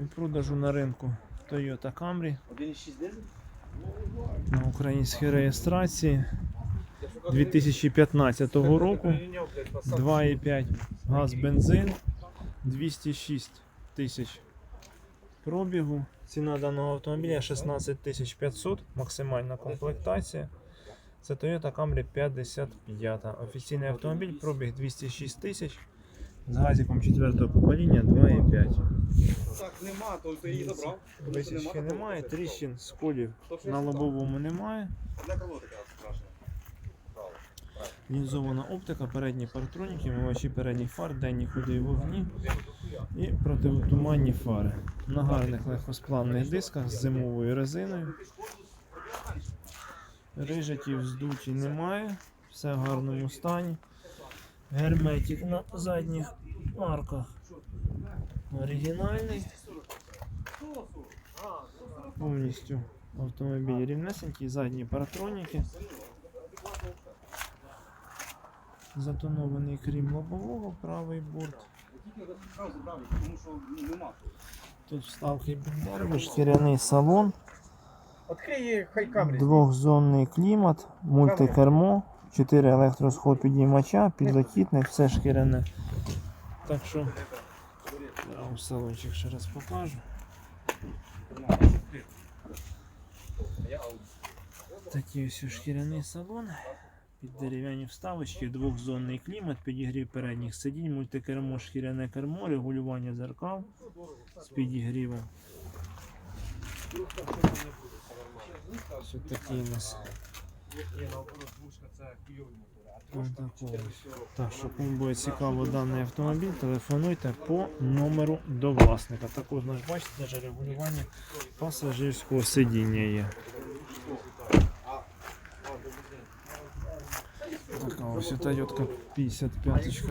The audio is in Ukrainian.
У продажу на ринку Toyota Camry 1,6 на українській реєстрації 2015 року. 2,5 газ бензин 206 тисяч пробігу. Ціна даного автомобіля 16 тисяч 500, максимальна комплектація. Це Toyota Camry 55. Офіційний автомобіль, пробіг 206 тисяч. З газиком 4 покоління 2,5. Так, нема, то ти її забрав. Висічки немає, тріщин, сколів на лобовому немає. Одне крило таке страшне. Лінзована оптика, передні партроніки, мивачі передніх фар, денні ходи і вогні і противотуманні фари. На гарних легкосплавних дисках з зимовою резиною. Рижиків здуті немає, все в гарному стані. Герметик на задніх арках оригінальний. Повністю автомобіль рівнесенький, задні партроніки. Затонований крім лобового, правий борт. Тут вставки Бендерви, шкіряний салон, двохзонний клімат, мультикермо, 4 електросход підіймача, підлокітник, все шкіряне. Так що я вам салончик ще раз покажу. Такий ось шкіряний салон. Під дерев'яні вставочки, двохзонний клімат, підігрів передніх сидінь, мультикермо, шкіряне кермо, регулювання зеркал з підігрівом. Ось такий у нас. Ось. Так що кому буде цікаво даний автомобіль, телефонуйте по номеру до власника. Також наш бачите, навіть регулювання пасажирського сидіння є. Така ось Toyota 55.